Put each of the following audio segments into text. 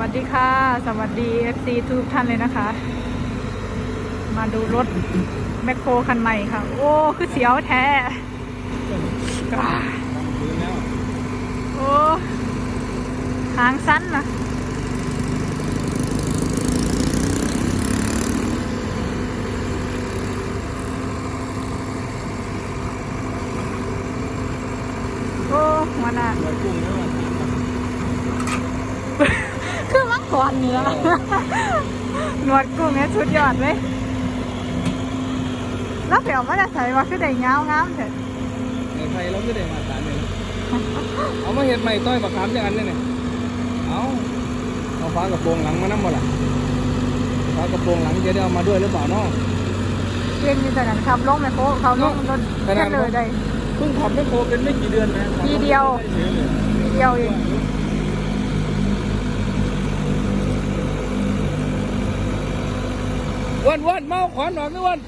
วัสดีค่ะ สวัสดี FC ทุกท่านเลยนะคะ มาดูรถแมคโครคันใหม่ค่ะ โอ้ คือเสียวแท้อ่าโอ้หางสั้นนะโอ้หัวหน้า คือมังกรเนื้อ หนวดกุ้งเนี่ยสุดยอดเลยแล้วเดี๋ยวมันจะใส่ว่าคือได้เงางามเถอะในไทยเราไม่ได้มาตรฐานเลยเอามาเห็ดใหม่ต้อยบักขามอย่างนั้นเนี่ยนี่เอาเอาฟ้ากระโปรงหลังมานั่งบ่ล่ะฟ้ากระโปรงหลังจะได้เอามาด้วยหรือเปล่าเนาะเรียนมีแต่นั้นขับลงไปโค้เขาลงรถขนาแค่ดเลยได้เพิ่งขับไม่โคเป็นไม่กี่เดือนนะปีเดียวทีเดียวเอง วันวันเมาขวานหนอกนี่วัน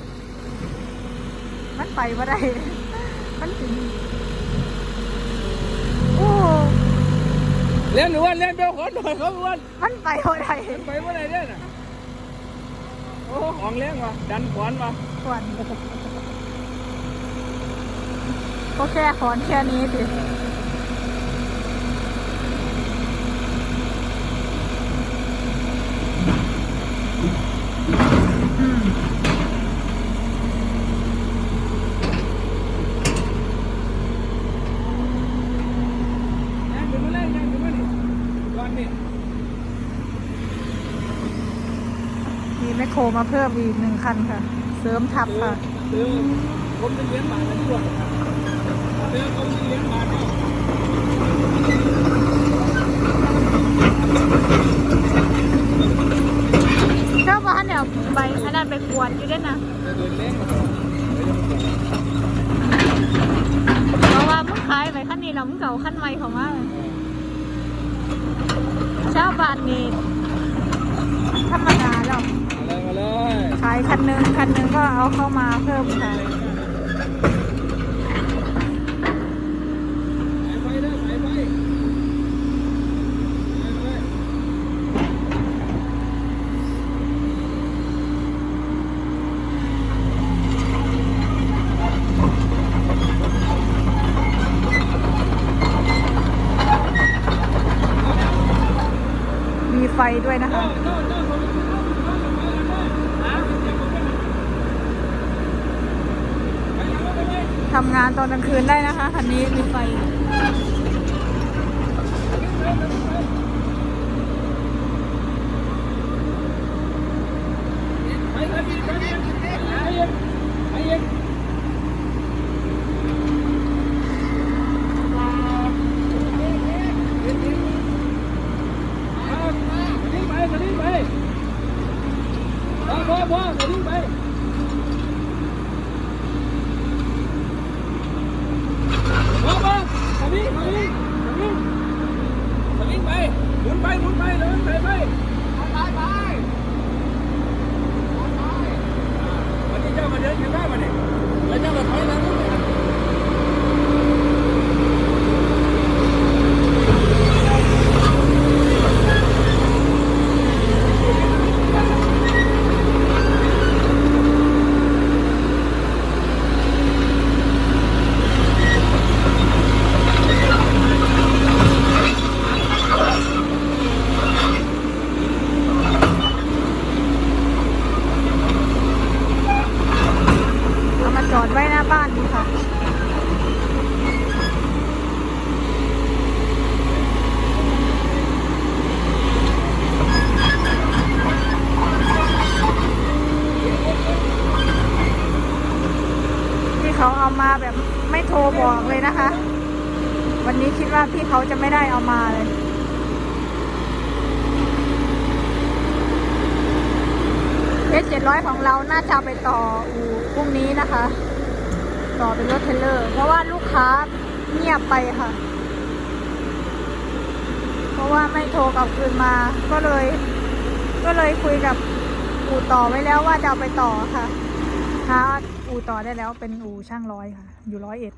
มันไปว่าได้ มันถึงโอ้เล่นหรือวันเล่นเบลขวานหน่อยครับวันมันไปว่าได้ไปเมื่อไหร่เนี่ยน่ะโอ้ของเลี้ยงว่ะดันขวานว่ะควรก็แค่ขอนแค่นี้สิอืม ยังถึงมาเล่นยังถึงมาดิวันนี้ มีแม คโครมาเพิ่มอีกหนึ่งคันค่ะ เสริมทับค่ะซื้อผมจะเลี้ยงหมาทั้งตัวซื้อผมจะเลี้ยงหมาเนาะเจ้าบ้านเนี่ยใบขนาดไปกวนอยู่ด้วยนะเพราะว่ามึงขายไปขั้นนี้เรามึงเก่าขั้นใหม่ของมาเจ้าบ้านนี่ธรรมดาแล้ว มาเลยมาเลย ขายคัน หนึงคันหนึงก็เอาเข้ามาเพิ่มค่ะสายไฟเด้อสายไฟสายไฟมีไฟด้วยนะคะ ทำ งานตอนกลางคืนได้นะคะคันนี้มีไฟไปไปไปไปไป Yeah, you're บอกเลยนะคะ วันนี้คิดว่าพี่เขาจะไม่ได้เอามาเลยเอสเจ็ดร้อยของเราน่าจะไปต่ออู่พรุ่งนี้นะคะ ต่อเป็นรถเทรลเลอร์ เพราะว่าลูกค้าเงียบไปค่ะ เพราะว่าไม่โทรกลับคืนมา ก็เลย ก็เลยคุยกับอู่ต่อไว้แล้วว่าจะเอาไปต่อค่ะ หาอู่ต่อได้แล้วเป็นอู่ช่างร้อยค่ะ อยู่ร้อยเอ็ด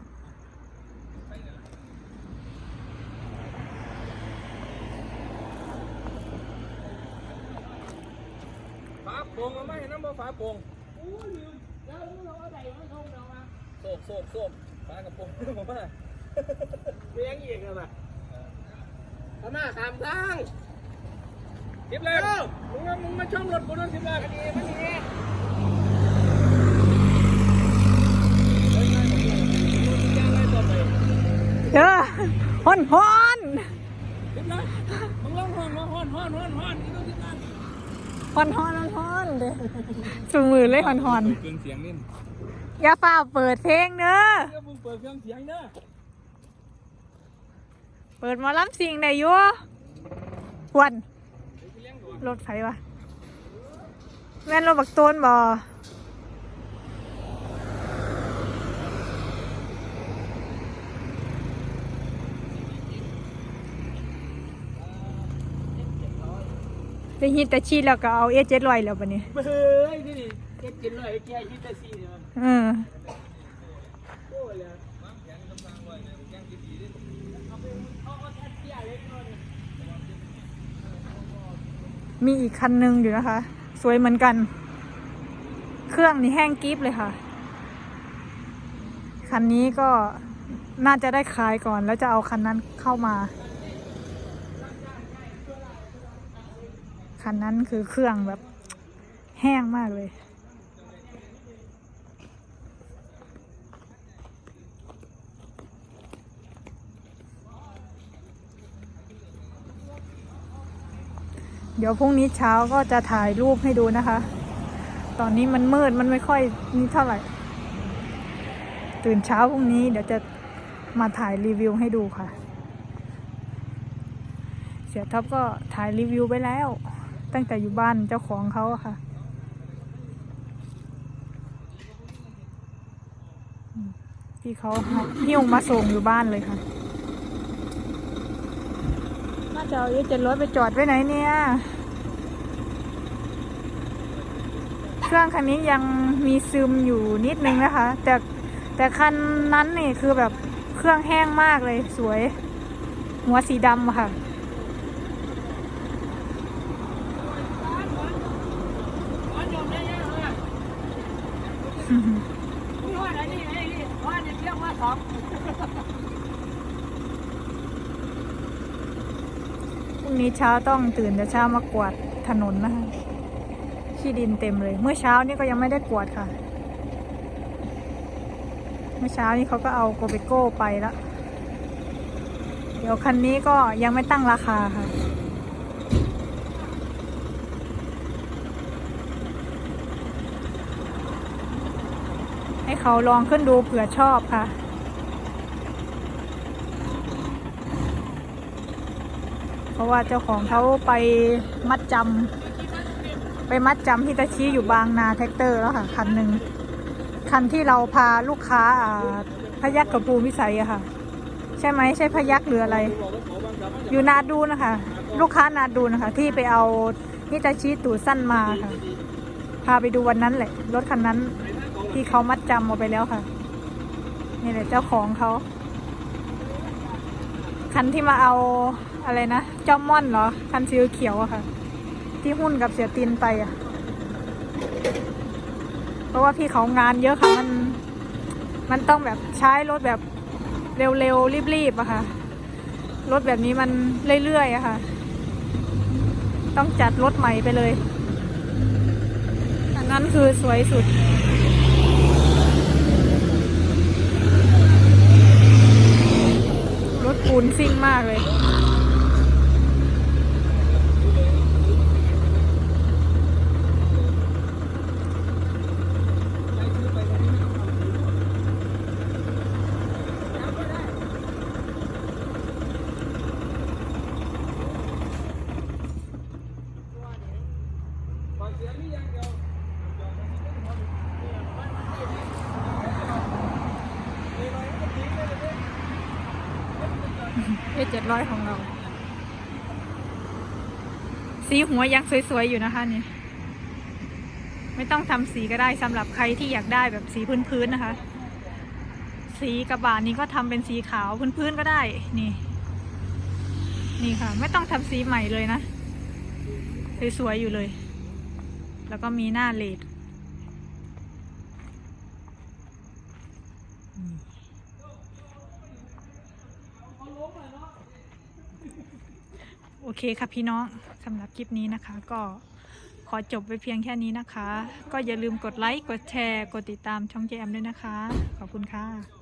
ป่ งเอามาให้น้ำบ่ฝาโป่งอู้ลืมแล้วเราเอาใดมาส่งเรามาโศกโศกโศกฝากระโปรงผมว่าเลี้ยงอีกแล้วป่ะพม่าสามทางทิปเลยมึงมามึงมาช่องรถกูด้วยทิปเลยอันนี้มันนี่เฮ้ายกว่ากูย่างไรต่อไปเด้อฮอนฮอนทิปเลยมึงร้องฮอนฮอนฮอนฮอนฮอนฮอนฮอนฮอนฮอน เด้อสูมือเลยฮอนฮอนเปิดเครื่องเสียงนี่อย่าฝ่าเปิดเพลงเด้อเดี๋ยวมึงเปิดเครื่องเสียงเด้อเปิดหมาล้ำสิ่งได้อยู่ควันเดี๋ยวกูเลี้ยงดูรถไฟวะแม่นรถบักโต้นบ่ ได้ยินแต่ชีแล้วก็เอาเอเจ็ดลอยแล้วปะเนี่ยเฮ้ยนี่ดิเก็บกินเลยแกยี่สิบสี่เนี่ยเออโอ้ยเลยวางแผนกำลังไว้เนี่ยแกล้งทิปดีดิเอาไปเอาเอาแท็กซี่อะไรก่อนมีอีกคันหนึงอยู่นะคะ สวยเหมือนกัน เครื่องนี่แห้งกริฟเลยค่ะ คันนี้ก็น่าจะได้ขายก่อนแล้วจะเอาคันนั้นเข้ามา คันนั้นคือเครื่องแบบแห้งมากเลย เดี๋ยวพรุ่งนี้เช้าก็จะถ่ายรูปให้ดูนะคะ ตอนนี้มันมืดมันไม่ค่อยนี่เท่าไหร่ ตื่นเช้าพรุ่งนี้เดี๋ยวจะมาถ่ายรีวิวให้ดูค่ะ เสียท็อปก็ถ่ายรีวิวไปแล้ว ตั้งแต่อยู่บ้านเจ้าของเขาค่ะอืมพี่เขาหิ้วมาส่งอยู่บ้านเลยค่ะ น่าจะเอาเอเจ็ดรถไปจอดไว้ไหนเนี่ย เครื่องคันนี้ยังมีซึมอยู่นิดนึงนะคะ แต่แต่คันนั้นนี่คือแบบเครื่องแห้งมากเลยสวย หัวสีดำค่ะ ร้อนยมได้ยังไงนี่ ว่าอะไรนี่ไอ้นี่ว่าเนี่ยเรียกว่าสองพรุ่งนี้เช้าต้องตื่นแต่เช้ามากวาดถนนนะคะขี้ดินเต็มเลย เมื่อเช้านี่ก็ยังไม่ได้กวาดค่ะ เมื่อเช้านี้เขาก็เอาโกเบโก้ไปแล้ว เดี๋ยวคันนี้ก็ยังไม่ตั้งราคาค่ะ ให้เขาลองขึ้นดูเผื่อชอบค่ะ เพราะว่าเจ้าของเขาไปมัดจำไปมัดจำฮิตาชิอยู่บางนาแท็กเตอร์แล้วค่ะ คันหนึ่งคันที่เราพาลูกค้าพยักกับปูวิสัยอะค่ะ ใช่ไหมใช่พยักหรืออะไร อยู่นาดูนะคะ ลูกค้านาดูนะคะ ที่ไปเอาฮิตาชิตูสั้นมาค่ะ พาไปดูวันนั้นแหละ รถคันนั้น ที่เขามัดจำเอาไปแล้วค่ะ นี่แหละเจ้าของเขา คันที่มาเอาอะไรนะเจ้าม่อนเหรอ คันสีเขียวอะค่ะ ที่หุ้นกับเสียตินไปอะเพราะว่าพี่เขางานเยอะค่ะมัน มันต้องแบบใช้รถแบบเร็วๆรีบๆอะค่ะ รถแบบนี้มันเรื่อยๆอะค่ะ ต้องจัดรถใหม่ไปเลย อันนั้นคือสวยสุด รถ ปูนซิ่งมากเลย ปล่อยเสียงนี่อย่างเดียว เอเจ็ดร้อยของเรา สีหัวยังสวยๆ อยู่นะคะนี่ไม่ต้องทำสีก็ได้สำหรับใครที่อยากได้แบบสีพื้นๆนะคะ สีกระบะนี้ก็ทำเป็นสีขาวพื้นๆก็ได้นี่ นี่ค่ะ ไม่ต้องทำสีใหม่เลยนะสวยๆอยู่เลย แล้วก็มีหน้าเลดโอ เคค่ะพี่น้องสำหรับคลิปนี้นะคะ ก็ขอจบไปเพียงแค่นี้นะคะ ก็อย่าลืมกดไลค์ กดแชร์ กดติดตามช่องเจมด้วยนะคะ ขอบคุณค่ะ